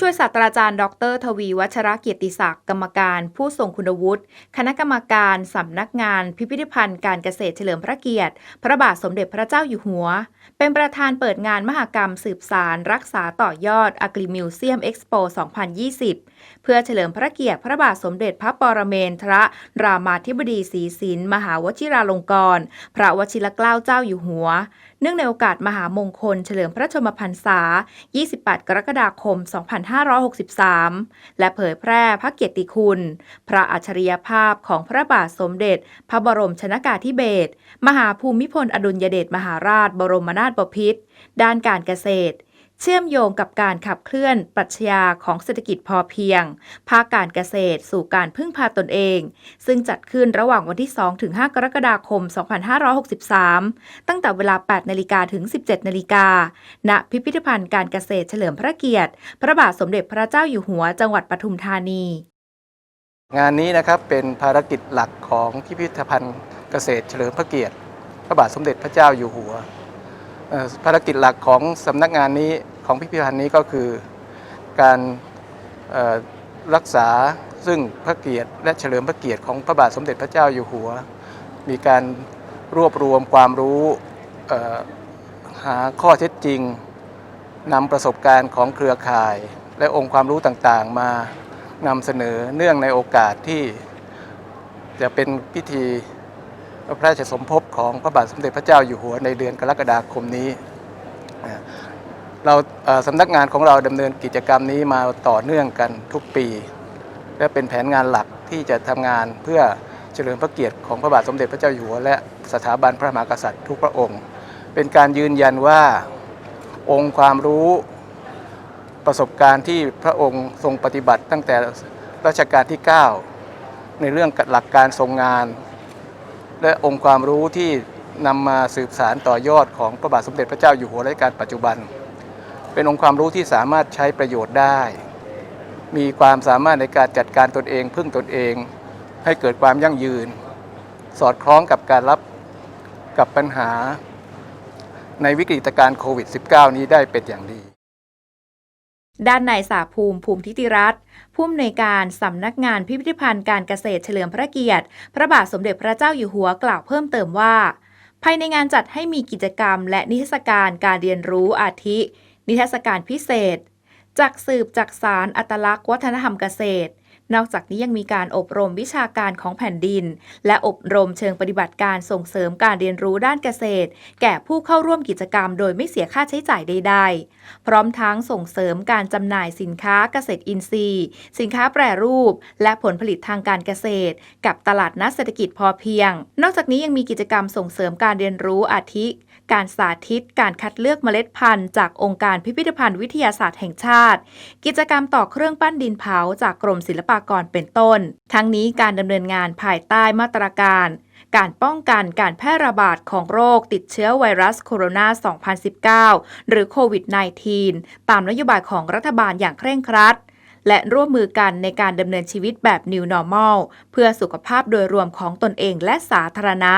ช่วยศาสตราจารย์ ดร ทวีวัชระเกียรติศักดิ์กรรมการ ผู้ทรงคุณวุฒิคณะกรรมการสำนักงาน พิพิธภัณฑ์การเกษตรเฉลิมพระเกียรติ พระบาทสมเด็จพระเจ้าอยู่หัว เป็นประธานเปิดงานมหกรรมสืบสาร รักษาต่อยอดอักริมิวเซียมเอ็กซ์โป 2020 เพื่อเฉลิมพระเกียรติพระบาทสมเด็จพระปรเมนทรรามาธิบดีศรีสินมหาวชิราลงกรณ์พระวชิรเกล้าเจ้าอยู่หัว เนื่องในโอกาสมหามงคลเฉลิมพระชนมพรรษา 28 กรกฎาคม 2563 และเผยแพร่พระเกียรติคุณ พระอัจฉริยภาพของพระบาทสมเด็จ พระบรมชนากาธิเบศรมหาภูมิพลอดุลยเดชมหาราชบรมนาถบพิตรด้านการเกษตร เชื่อมโยงกับการขับเคลื่อนปรัชญาของเศรษฐกิจพอเพียง ภาคการเกษตรสู่การพึ่งพาตนเอง ซึ่งจัดขึ้นระหว่างวันที่2-5กรกฎาคม 2563 ตั้งแต่เวลา 8 นาฬิกาถึง 17 นาฬิกา ณ พิพิธภัณฑ์การเกษตรเฉลิมพระเกียรติ พระบาทสมเด็จพระเจ้าอยู่หัว จังหวัดปทุมธานี งานนี้นะครับเป็นภารกิจหลักของพิพิธภัณฑ์เกษตรเฉลิมพระเกียรติ พระบาทสมเด็จพระเจ้าอยู่หัว ภารกิจหลักของสำนักงานนี้ของพิพิธภัณฑ์นี้ก็คือการรักษาซึ่งพระเกียรติและเฉลิมพระเกียรติของพระบาทสมเด็จพระเจ้าอยู่หัว มีการรวบรวมความรู้หาข้อเท็จจริงนำประสบการณ์ของเครือข่าย และองค์ความรู้ต่างๆ มานำเสนอเนื่องในโอกาสที่จะเป็นพิธี พระราชสมภพของพระบาทสมเด็จพระเจ้าอยู่หัวในเดือนกรกฎาคมนี้เราสำนักงานของเราดำเนินกิจกรรมนี้มาต่อเนื่องกันทุกปี และเป็นแผนงานหลักที่จะทำงานเพื่อเฉลิมพระเกียรติของพระบาทสมเด็จพระเจ้าอยู่หัวและสถาบันพระมหากษัตริย์ทุกพระองค์ เป็นการยืนยันว่าองค์ความรู้ประสบการณ์ที่พระองค์ทรงปฏิบัติตั้งแต่รัชกาลที่ 9 ในเรื่องหลักการทรงงาน และองค์ความรู้ที่นำมาสืบสารต่อยอดของพระบาทสมเด็จพระเจ้าอยู่หัวรัชกาลปัจจุบัน เป็นองค์ความรู้ที่สามารถใช้ประโยชน์ได้ มีความสามารถในการจัดการตนเองพึ่งตนเอง ให้เกิดความยั่งยืน สอดคล้องกับการรับกับปัญหาในวิกฤตการณ์โควิด -19 นี้ได้เป็นอย่างดี ด้านนายสาภูมิภูมิทิติรัตน์ผู้อำนวยการสำนักงานพิพิธภัณฑ์การเกษตรเฉลิมพระเกียรติ พระบาทสมเด็จพระเจ้าอยู่หัวกล่าวเพิ่มเติมว่า ภายในงานจัดให้มีกิจกรรม และนิทรรศการการเรียนรู้อาทิ นิทรรศการพิเศษ จากสืบจากสารอัตลักษณ์วัฒนธรรมเกษตร นอกจากนี้ยังมีการอบรมวิชาการของแผ่นดิน และอบรมเชิงปฏิบัติการส่งเสริมการเรียนรู้ด้านเกษตร แก่ผู้เข้าร่วมกิจกรรมโดยไม่เสียค่าใช้จ่ายใดๆ พร้อมทั้งส่งเสริมการจำหน่ายสินค้าเกษตรอินทรีย์ สินค้าแปรรูป และผลผลิตทางการเกษตร กับตลาดนัดเศรษฐกิจพอเพียง นอกจากนี้ยังมีกิจกรรมส่งเสริมการเรียนรู้อาทิ การสาธิต การคัดเลือกเมล็ดพันธุ์ จากองค์การพิพิธภัณฑ์วิทยาศาสตร์แห่งชาติ กิจกรรมต่อเครื่องปั้นดินเผาจากกรมศิลปากรเป็นต้น ทั้งนี้การดำเนินงานภายใต้มาตรการ การป้องกันการแพร่ระบาดของโรคติดเชื้อไวรัสโคโรนา 2019 หรือโควิด -19 ตามนโยบายของรัฐบาลอย่างเคร่งครัด และร่วมมือกันในการดำเนินชีวิตแบบ New Normal เพื่อสุขภาพโดยรวมของตนเองและสาธารณะ